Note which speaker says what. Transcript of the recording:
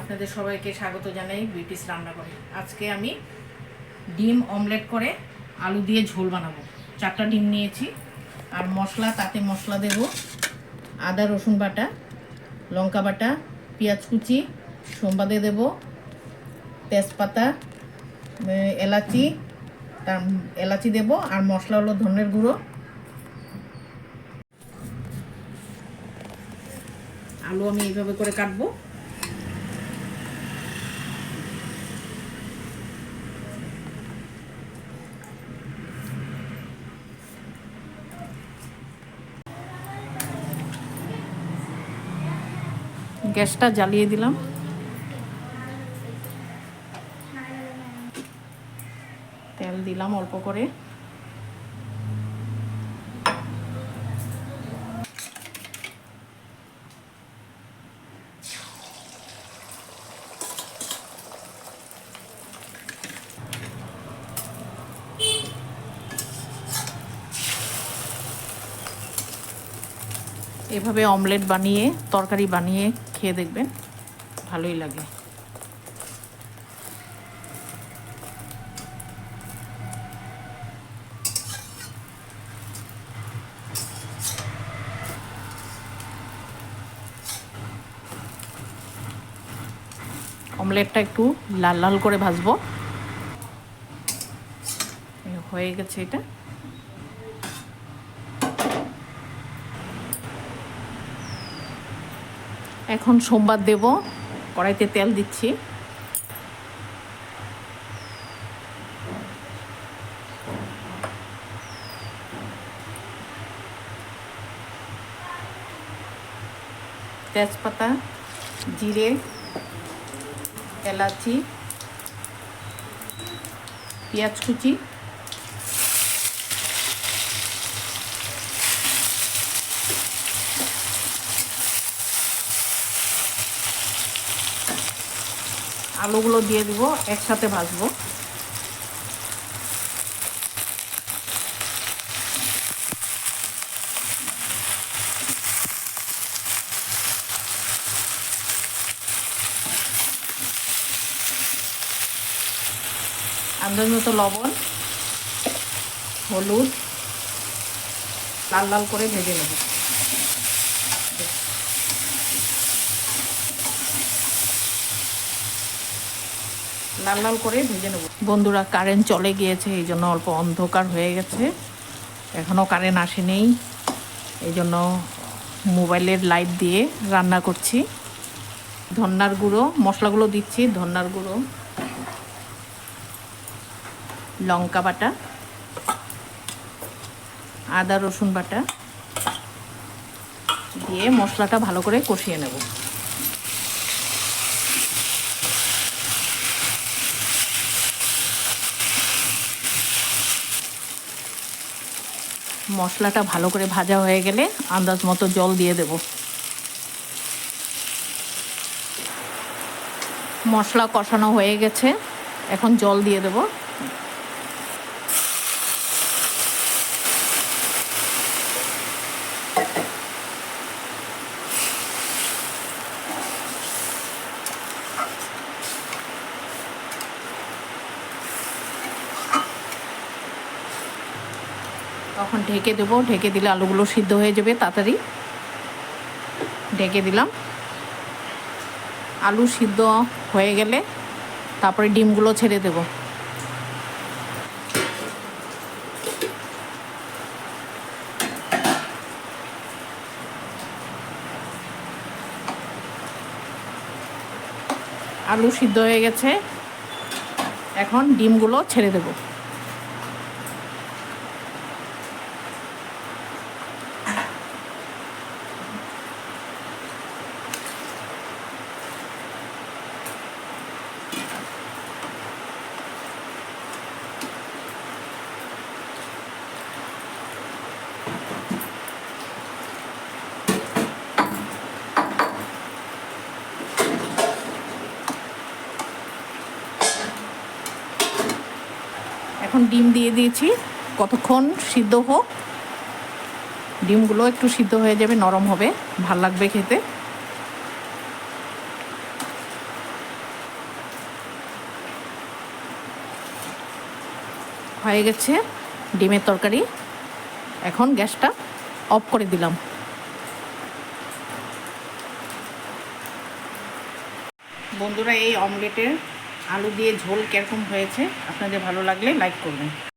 Speaker 1: আপনাদের সবাইকে স্বাগত জানাই বিউটিস রান্না করে আজকে আমি ডিম অমলেট করে আলু দিয়ে ঝোল বানাবো। চারটা ডিম নিয়েছি, আর মশলা, তাতে মশলা দেব আদা, রসুন বাটা, লঙ্কা বাটা, পেঁয়াজ কুচি সোমবাদে দেব তেজপাতা এলাচি তার এলাচি দেব, আর মশলা হলো ধনের গুঁড়ো। আলু আমি এইভাবে করে কাটবো। গ্যাসটা জ্বালিয়ে দিলাম। তেল দিলাম অল্প করে। এভাবে অমলেট বানিয়ে তরকারি বানিয়ে খেয়ে দেখবেন। ভালোই লাগে। অমলেটটা একটু লাল লাল করে ভাজবো। হয়ে গেছে এটা। এখন সোমবার দেব। কড়াইতে তেল দিচ্ছি। তেজপাতা জিরে এলাচি পেঁয়াজ কুচি আলুগুলো দিয়ে দিব একসাথে ভাজবো। আন্দাজ মতো লবণ হলুদ লাল লাল করে ভেজে নেব। লাল লাল করে ভেজে নেব। বন্ধুরা কারেন্ট চলে গিয়েছে, এই জন্য অল্প অন্ধকার হয়ে গেছে। এখনও কারেন্ট আসেনি। এই জন্য মোবাইলের লাইট দিয়ে রান্না করছি। ধন্নার গুঁড়ো, মশলাগুলো দিচ্ছি ধন্নার গুঁড়ো। লঙ্কা বাটা, আদা রসুন বাটা দিয়ে মশলাটা ভালো করে কষিয়ে নেব। মশলাটা ভালো করে ভাজা হয়ে গেলে আন্দাজ মতো জল দিয়ে দেব। মশলা কষানো হয়ে গেছে, এখন জল দিয়ে দেব। তখন ঢেকে দেবো। ঢেকে দিলে আলুগুলো সিদ্ধ হয়ে যাবে, তাড়াতাড়ি। ঢেকে দিলাম। আলু সিদ্ধ হয়ে গেলে তারপরে ডিমগুলো ছেড়ে দেব। আলু সিদ্ধ হয়ে গেছে। এখন ডিমগুলো ছেড়ে দেবো। এখন ডিম দিয়ে দিয়েছি। কতক্ষণ সিদ্ধ হোক। ডিমগুলো একটু সিদ্ধ হয়ে যাবে, নরম হবে। ভালো লাগবে খেতে। হয়ে গেছে ডিমের তরকারি। এখন গ্যাসটা অফ করে দিলাম। বন্ধুরা, এই অমলেটের আলু দিয়ে ঝোল কীরকম হয়েছে আপনাদের ভালো লাগলে লাইক করবেন।